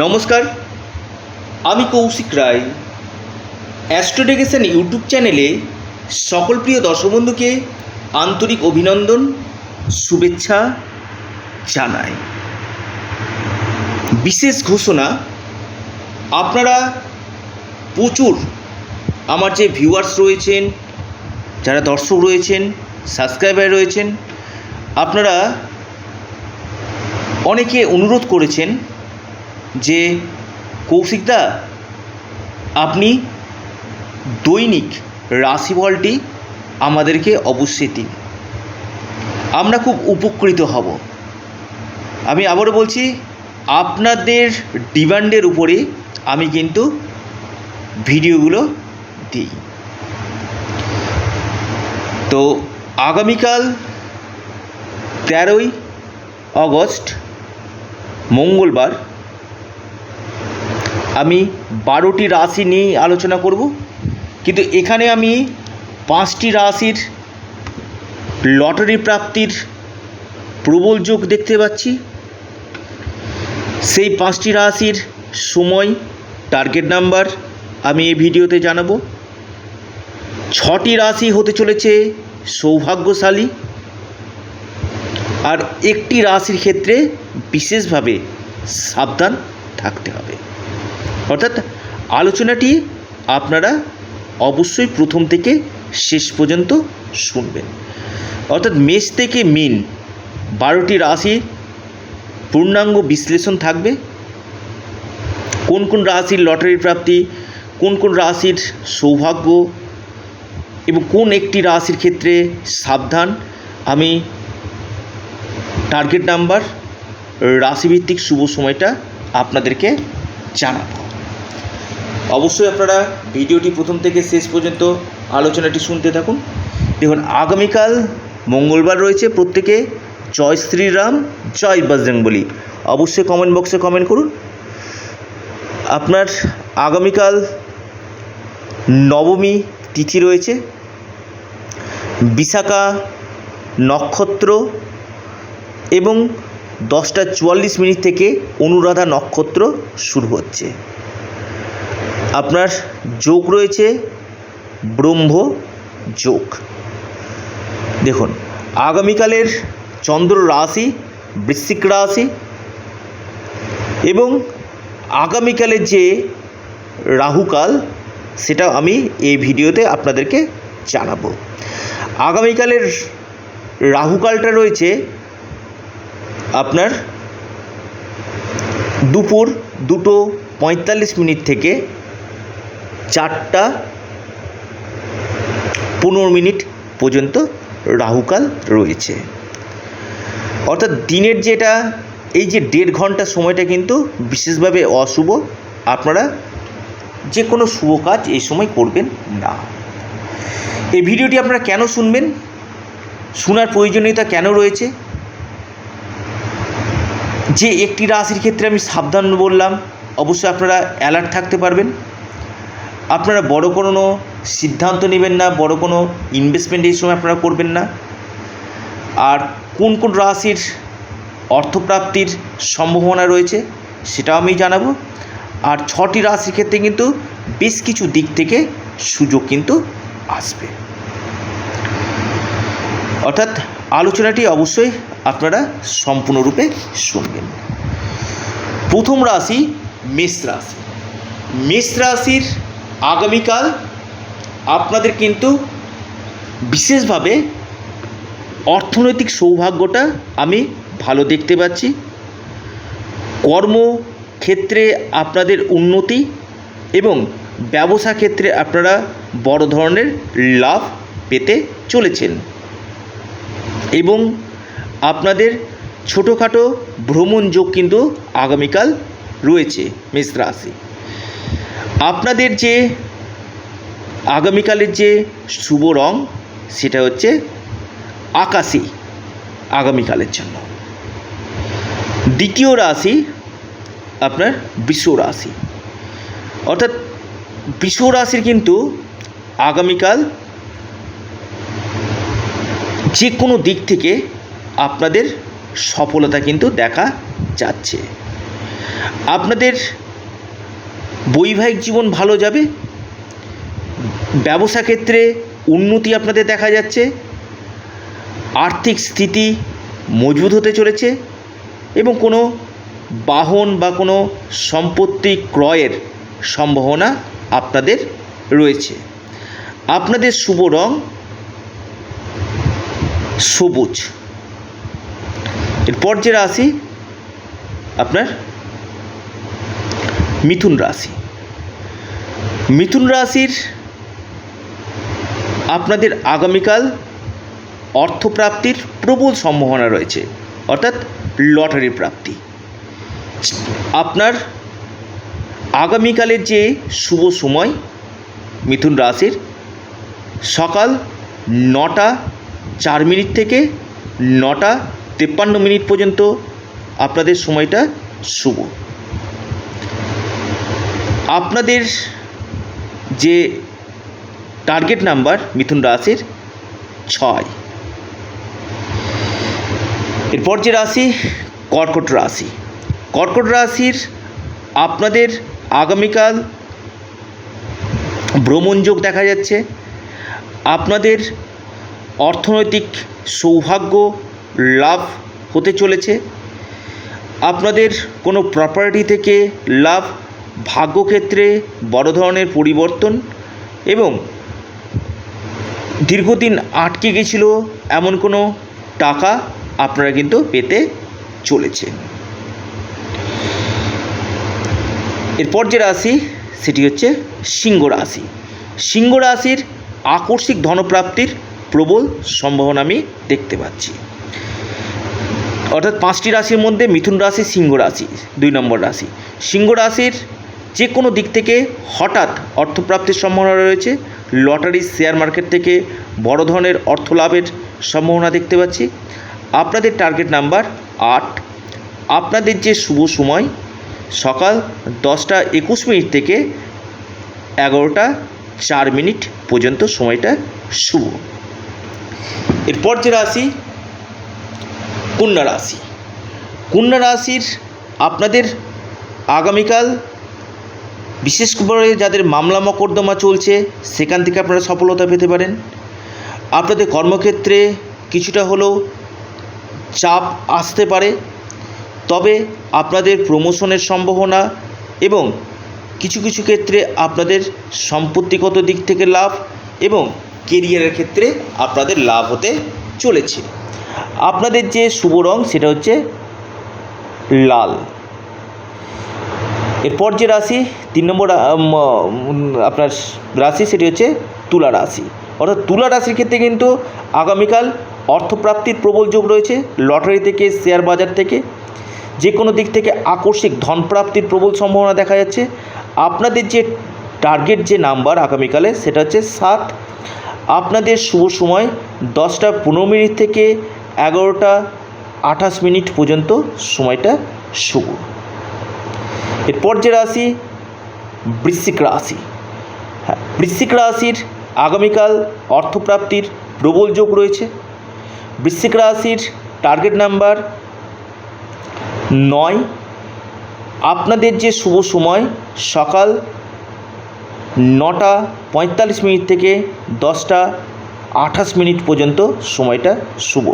নমস্কার, আমি কৌশিক রায়। অ্যাস্ট্রোডেকেশন ইউটিউব চ্যানেলে সকল প্রিয় দর্শক বন্ধুকে আন্তরিক অভিনন্দন, শুভেচ্ছা জানাই। বিশেষ ঘোষণা, আপনারা প্রচুর আমার যে ভিউয়ার্স রয়েছেন, যারা দর্শক রয়েছেন সাবস্ক্রাইবার রয়েছেন, আপনারা অনেকে অনুরোধ করেছেন যে কৌশিকদা, আপনি দৈনিক রাশিফলটি আমাদেরকে অবশ্যই দিন। আমরা খুব উপকৃত হব। আমি আবারও বলছি, আপনাদের ডিমান্ডের উপরে আমি কিন্তু ভিডিওগুলো দিই। তো আগামীকাল তেরোই আগস্ট, মঙ্গলবার আমি বারোটি রাশি নিয়ে আলোচনা করব। কিন্তু এখানে আমি পাঁচটি রাশির লটারি প্রাপ্তির প্রবল যোগ দেখতে পাচ্ছি। সেই পাঁচটি রাশির সময় টার্গেট নাম্বার আমি এই ভিডিওতে জানাব। ছটি রাশি হতে চলেছে সৌভাগ্যশালী। আর একটি রাশির ক্ষেত্রে বিশেষভাবে সাবধান থাকতে হবে। অর্থাৎ আলোচনাটি আপনারা অবশ্যই প্রথম থেকে শেষ পর্যন্ত শুনবেন। অর্থাৎ মেষ থেকে মিন বারোটি রাশি পূর্ণাঙ্গ বিশ্লেষণ থাকবে। কোন কোন রাশির লটারির প্রাপ্তি, কোন কোন রাশির সৌভাগ্য এবং কোন একটি রাশির ক্ষেত্রে সাবধান, আমি টার্গেট নাম্বার রাশিভিত্তিক শুভ সময়টা আপনাদেরকে জানাব। অবশ্যই আপনারা ভিডিওটি প্রথম থেকে শেষ পর্যন্ত আলোচনাটি শুনতে থাকুন। দেখুন, আগামীকাল মঙ্গলবার রয়েছে প্রত্যেকে জয় শ্রীরাম, জয় বজরংবলী অবশ্যই কমেন্ট বক্সে কমেন্ট করুন। আপনার আগামীকাল নবমী তিথি রয়েছে। বিশাখা নক্ষত্র এবং দশটা চুয়াল্লিশ মিনিট থেকে অনুরাধা নক্ষত্র শুরু হচ্ছে। আপনার যোগ রয়েছে, ব্রহ্ম যোগ। দেখুন, আগামীকালের চন্দ্র রাশি, বৃশ্চিক রাশি এবং আগামীকালের যে রাহুকাল, সেটা আমি এই ভিডিওতে আপনাদেরকে জানাব। আগামীকালের রাহুকালটা রয়েছে আপনার দুপুর দুটো পঁয়তাল্লিশ মিনিট থেকে চারটা পনেরো মিনিট পর্যন্ত রাহুকাল রয়েছে। অর্থাৎ দিনের যেটা, এই যে দেড় ঘণ্টা সময়টা কিন্তু বিশেষভাবে অশুভ। আপনারা যে কোনো শুভ কাজ এই সময় করবেন না। এই ভিডিওটি আপনারা কেন শুনবেন? শোনার প্রয়োজনীয়তা কেন রয়েছে? যে একটি রাশির ক্ষেত্রে আমি সাবধান বললাম, অবশ্যই আপনারা অ্যালার্ট থাকতে পারবেন। আপনারা বড় কোনো সিদ্ধান্ত নেবেন না, বড় কোনো ইনভেস্টমেন্ট এই সময় আপনারা করবেন না। আর কোন কোন রাশির অর্থপ্রাপ্তির সম্ভাবনা রয়েছে সেটাও আমি জানাব। আর ছটি রাশির ক্ষেত্রে কিন্তু বেশ কিছু দিক থেকে সুযোগ কিন্তু আসবে। অর্থাৎ আলোচনাটি অবশ্যই আপনারা সম্পূর্ণরূপে শুনবেন। প্রথম রাশি মেষ রাশি। মেষ রাশির আগামীকাল আপনাদের কিন্তু বিশেষভাবে অর্থনৈতিক সৌভাগ্যটা আমি ভালো দেখতে পাচ্ছি। কর্মক্ষেত্রে আপনাদের উন্নতি এবং ব্যবসা ক্ষেত্রে আপনারা বড় ধরনের লাভ পেতে চলেছেন। এবং আপনাদের ছোটোখাটো ভ্রমণ যোগ কিন্তু আগামীকাল রয়েছে মেষ রাশি। আপনাদের যে আগামীকালের যে শুভ রং, সেটা হচ্ছে আকাশি আগামীকালের জন্য। দ্বিতীয় রাশি আপনার বিশ্ব রাশি। অর্থাৎ বিশ্ব রাশির কিন্তু আগামীকাল যে কোনো দিক থেকে আপনাদের সফলতা কিন্তু দেখা যাচ্ছে। আপনাদের বৈবাহিক জীবন ভালো যাবে? ব্যবসা ক্ষেত্রে উন্নতি আপনাদের দেখা যাচ্ছে। আর্থিক স্থিতি মজবুত হতে চলেছে এবং কোনো বাহন বা কোনো সম্পত্তি ক্রয়ের সম্ভাবনা আপনাদের রয়েছে। আপনাদের শুভ রং সবুজ। এরপর যে রাশি, আপনার মিথুন রাশি। মিথুন রাশির আপনাদের আগামীকাল অর্থপ্রাপ্তির প্রবল সম্ভাবনা রয়েছে, অর্থাৎ লটারি প্রাপ্তি। আপনার আগামীকালের যে শুভ সময় মিথুন রাশির, সকাল নটা চার মিনিট থেকে নটা তেপ্পান্ন মিনিট পর্যন্ত আপনাদের সময়টা শুভ। আপনাদের যে টার্গেট নাম্বার মিথুন রাশির ছয়, এরপর যে রাশি কর্কট রাশি, কর্কট রাশির আপনাদের আগামীকাল ভ্রমণযোগ দেখা যাচ্ছে, আপনাদের অর্থনৈতিক সৌভাগ্য লাভ হতে চলেছে, আপনাদের কোনো প্রপার্টি থেকে লাভ ভাগ্যক্ষেত্রে বড় ধরনের পরিবর্তন এবং দীর্ঘদিন আটকে গেছিল এমন কোনো টাকা আপনারা কিন্তু পেতে চলেছে। এরপর যে রাশি, সেটি হচ্ছে সিংহ রাশি। সিংহ রাশির আকস্মিক ধনপ্রাপ্তির প্রবল সম্ভাবনা আমি দেখতে পাচ্ছি। অর্থাৎ পাঁচটি রাশির মধ্যে মিথুন রাশি, সিংহ রাশি, দুই নম্বর রাশি। সিংহ রাশির যে কোনো দিক থেকে হঠাৎ অর্থপ্রাপ্তির সম্ভাবনা রয়েছে। লটারি, শেয়ার মার্কেট থেকে বড় ধরনের অর্থ লাভের সম্ভাবনা দেখতে পাচ্ছি। আপনাদের টার্গেট নাম্বার আট। আপনাদের যে শুভ সময়, সকাল দশটা একুশ মিনিট থেকে এগারোটা চার মিনিট পর্যন্ত সময়টা শুভ। এরপর যে রাশি, কন্যা রাশি। কন্যা রাশির আপনাদের আগামীকাল বিশেষ করে যাদের মামলা মকদ্দমা চলছে, সেখান থেকে আপনারা সফলতা পেতে পারেন। আপনাদের কর্মক্ষেত্রে কিছুটা হলেও চাপ আসতে পারে, তবে আপনাদের প্রমোশনের সম্ভাবনা এবং কিছু কিছু ক্ষেত্রে আপনাদের সম্পত্তিগত দিক থেকে লাভ এবং কেরিয়ারের ক্ষেত্রে আপনাদের লাভ হতে চলেছে। আপনাদের যে শুভ রং, সেটা হচ্ছে লাল। এরপর যে রাশি, তিন নম্বর আপনার রাশি সেটি হচ্ছে তুলা রাশি। অর্থাৎ তুলা রাশির ক্ষেত্রে কিন্তু আগামীকাল অর্থপ্রাপ্তির প্রবল যোগ রয়েছে, লটারি থেকে, শেয়ার বাজার থেকে যে কোনো দিক থেকে আকস্মিক ধনপ্রাপ্তির প্রবল সম্ভাবনা দেখা যাচ্ছে। আপনাদের যে টার্গেট যে নাম্বার আগামীকালে, সেটা হচ্ছে সাত। আপনাদের শুভ সময় দশটা পনেরো মিনিট থেকে এগারোটা আঠাশ মিনিট পর্যন্ত সময়টা শুভ। এরপর যে রাশি, বৃশ্চিক রাশি। হ্যাঁ বৃশ্চিক রাশির আগামীকাল অর্থপ্রাপ্তির প্রবল যোগ রয়েছে। বৃশ্চিক রাশির টার্গেট নাম্বার নয়। আপনাদের যে শুভ সময়, সকাল নটা পঁয়তাল্লিশ মিনিট থেকে দশটা আঠাশ মিনিট পর্যন্ত সময়টা শুভ।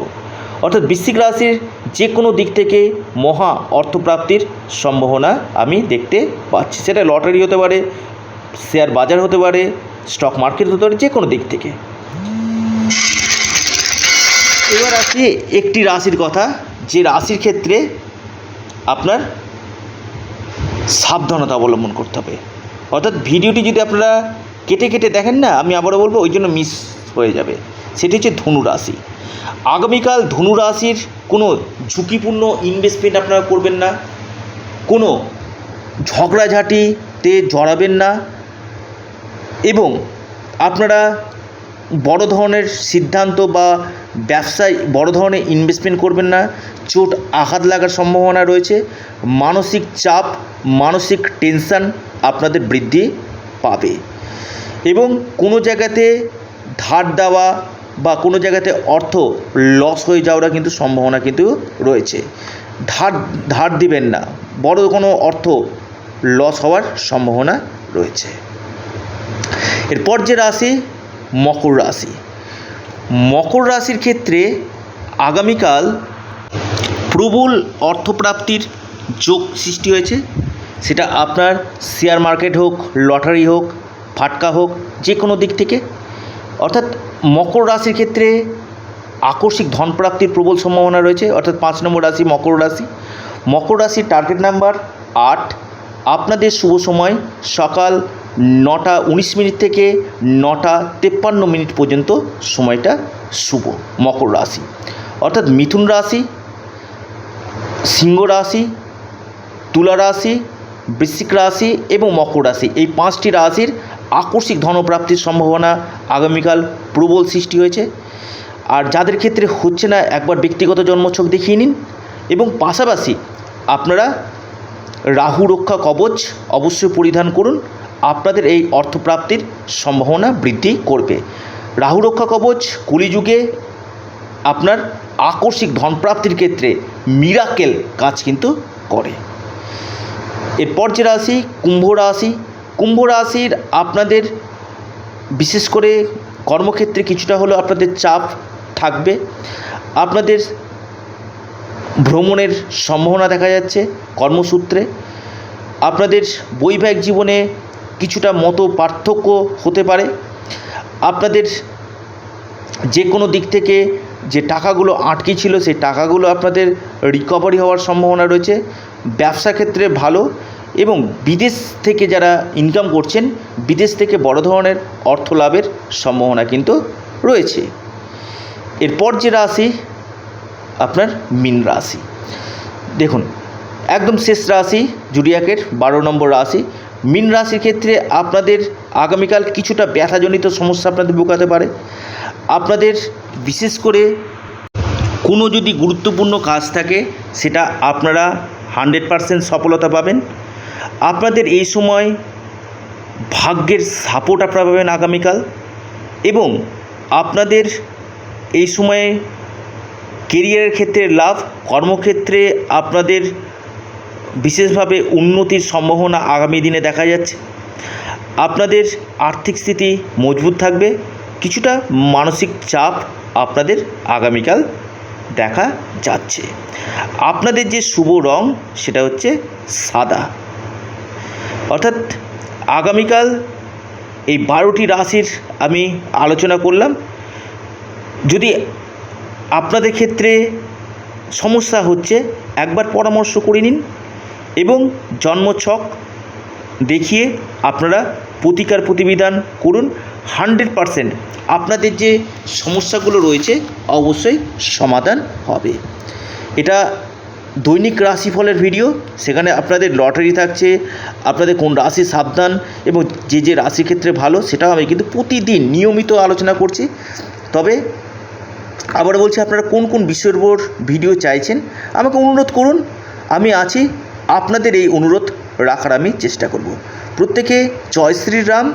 অর্থাৎ বৃশ্চিক রাশির যে কোনো দিক থেকে মহা অর্থপ্রাপ্তির সম্ভাবনা আমি দেখতে পাচ্ছি। সেটা লটারি হতে পারে, শেয়ার বাজার হতে পারে, স্টক মার্কেট হতে পারে যে কোনো দিক থেকে। এবার আসি একটি রাশির কথা, যে রাশির ক্ষেত্রে আপনার সাবধানতা অবলম্বন করতে হবে। অর্থাৎ ভিডিওটি যদি আপনারা কেটে কেটে দেখেন না, আমি আবারও বলব, ওই জন্য মিস হয়ে যাবে। সেটি হচ্ছে ধনু রাশি। আগামীকাল ধনু রাশির কোনো ঝুঁকিপূর্ণ ইনভেস্টমেন্ট আপনারা করবেন না। কোনো ঝগড়াঝাটিতে জড়াবেন না এবং আপনারা বড় ধরনের সিদ্ধান্ত বা ব্যবসায় বড় ধরনের ইনভেস্টমেন্ট করবেন না। চোট আঘাত লাগার সম্ভাবনা রয়েছে। মানসিক চাপ, মানসিক টেনশান আপনাদের বৃদ্ধি পাবে এবং কোনো জায়গাতে ধার দেওয়া বা কোনো জায়গাতে অর্থ লস হয়ে যাওয়ার কিন্তু সম্ভাবনা কিন্তু রয়েছে। ধার ধার দিবেন না, বড় কোনো অর্থ লস হওয়ার সম্ভাবনা রয়েছে। এরপর যে রাশি, মকর রাশি। মকর রাশির ক্ষেত্রে আগামীকাল প্রবল অর্থপ্রাপ্তির যোগ সৃষ্টি হয়েছে। সেটা আপনার শেয়ার মার্কেট হোক লটারি হোক, ফাটকা হোক যে কোনো দিক থেকে অর্থাৎ মকর রাশির ক্ষেত্রে আকস্মিক ধনপ্রাপ্তির প্রবল সম্ভাবনা রয়েছে, অর্থাৎ পাঁচ নম্বর রাশি মকর রাশি। মকর রাশির টার্গেট নাম্বার আট। আপনাদের শুভ সময় সকাল নটা উনিশ মিনিট থেকে নটা তেপ্পান্ন মিনিট পর্যন্ত সময়টা শুভ মকর রাশি। অর্থাৎ মিথুন রাশি, সিংহ রাশি, তুলা রাশি, বৃশ্চিক রাশি এবং মকর রাশি। এই পাঁচটি রাশির আকস্মিক ধনপ্রাপ্তির সম্ভাবনা আগামীকাল প্রবল সৃষ্টি হয়েছে। আর যাদের ক্ষেত্রে হচ্ছে না, একবার ব্যক্তিগত জন্মছক দেখিয়ে নিন। এবং পাশাপাশি আপনারা রাহু রক্ষা কবচ অবশ্যই পরিধান করুন। আপনাদের এই অর্থপ্রাপ্তির সম্ভাবনা বৃদ্ধি করবে। রাহু রক্ষা কবচ, কলিযুগে আপনার আকস্মিক ধনপ্রাপ্তির ক্ষেত্রে মিরাকেল কাজ কিন্তু করে। এরপর যে রাশি, কুম্ভ রাশি কুম্ভ রাশির আপনাদের বিশেষ করে কর্মক্ষেত্রে কিছুটা হলেও আপনাদের চাপ থাকবে। আপনাদের ভ্রমণের সম্ভাবনা দেখা যাচ্ছে কর্মসূত্রে। আপনাদের বৈবাহিক জীবনে কিছুটা মতো পার্থক্য হতে পারে। আপনাদের যে কোনো দিক থেকে যে টাকাগুলো আটকে ছিল, সেই টাকাগুলো আপনাদের রিকভারি হওয়ার সম্ভাবনা রয়েছে। ব্যবসা ক্ষেত্রে ভালো। এবং বিদেশ থেকে যারা ইনকাম করছেন, বিদেশ থেকে বড় ধরনের অর্থ লাভের সম্ভাবনা কিন্তু রয়েছে। এরপর যে রাশি, আপনার মিন রাশি। দেখুন, একদম শেষ রাশি জুডিয়াকের বারো নম্বর রাশি। মিন রাশির ক্ষেত্রে আপনাদের আগামীকাল কিছুটা ব্যথাজনিত সমস্যা আপনাদের বোকাতে পারে। আপনাদের বিশেষ করে কোনো যদি গুরুত্বপূর্ণ কাজ থাকে, সেটা আপনারা হান্ড্রেড পারসেন্ট সফলতা পাবেন। আপনাদের এই সময় ভাগ্যের সাপোর্ট আপনারা পাবেন আগামীকাল এবং আপনাদের এই সময়ে কেরিয়ারের ক্ষেত্রে লাভ, কর্মক্ষেত্রে আপনাদের বিশেষভাবে উন্নতির সম্ভাবনা আগামী দিনে দেখা যাচ্ছে। আপনাদের আর্থিক স্থিতি মজবুত থাকবে, কিছুটা মানসিক চাপ আপনাদের আগামীকাল দেখা যাচ্ছে। আপনাদের যে শুভ রং, সেটা হচ্ছে সাদা। অর্থাৎ আগামীকাল এই বারোটি রাশির আমি আলোচনা করলাম। যদি আপনাদের ক্ষেত্রে সমস্যা হচ্ছে, একবার পরামর্শ করে নিন এবং জন্মছক দেখিয়ে আপনারা প্রতিকার প্রতিবিধান করুন। হান্ড্রেড পারসেন্ট আপনাদের যে সমস্যাগুলো রয়েছে, অবশ্যই সমাধান হবে। এটা দৈনিক রাশিফলের ভিডিও সেখানে আপনাদের লটারি থাকছে, আপনাদের কোন রাশি সাবধান এবং যে যে রাশির ক্ষেত্রে ভালো সেটাও আমি কিন্তু প্রতিদিন নিয়মিত আলোচনা করছি। তবে আবার বলছি, আপনারা কোন কোন বিষয়ের উপর ভিডিও চাইছেন, আমাকে অনুরোধ করুন, আমি আছি, আপনাদের এই অনুরোধ রাখার আমি চেষ্টা করব। প্রত্যেকে জয় শ্রীরাম,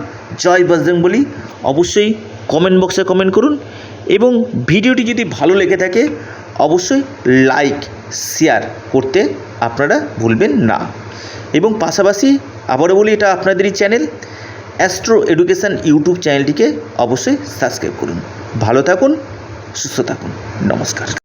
জয় বজরং বলি অবশ্যই কমেন্ট বক্সে কমেন্ট করুন এবং ভিডিওটি যদি ভালো লেগে থাকে, অবশ্যই লাইক শেয়ার করতে আপনারা ভুলবেন না। এবং পাশাপাশি আবারও বলি, এটা আপনাদেরই চ্যানেল অ্যাস্ট্রো এডুকেশান ইউটিউব চ্যানেলটিকে অবশ্যই সাবস্ক্রাইব করুন। ভালো থাকুন, সুস্থ থাকুন। নমস্কার।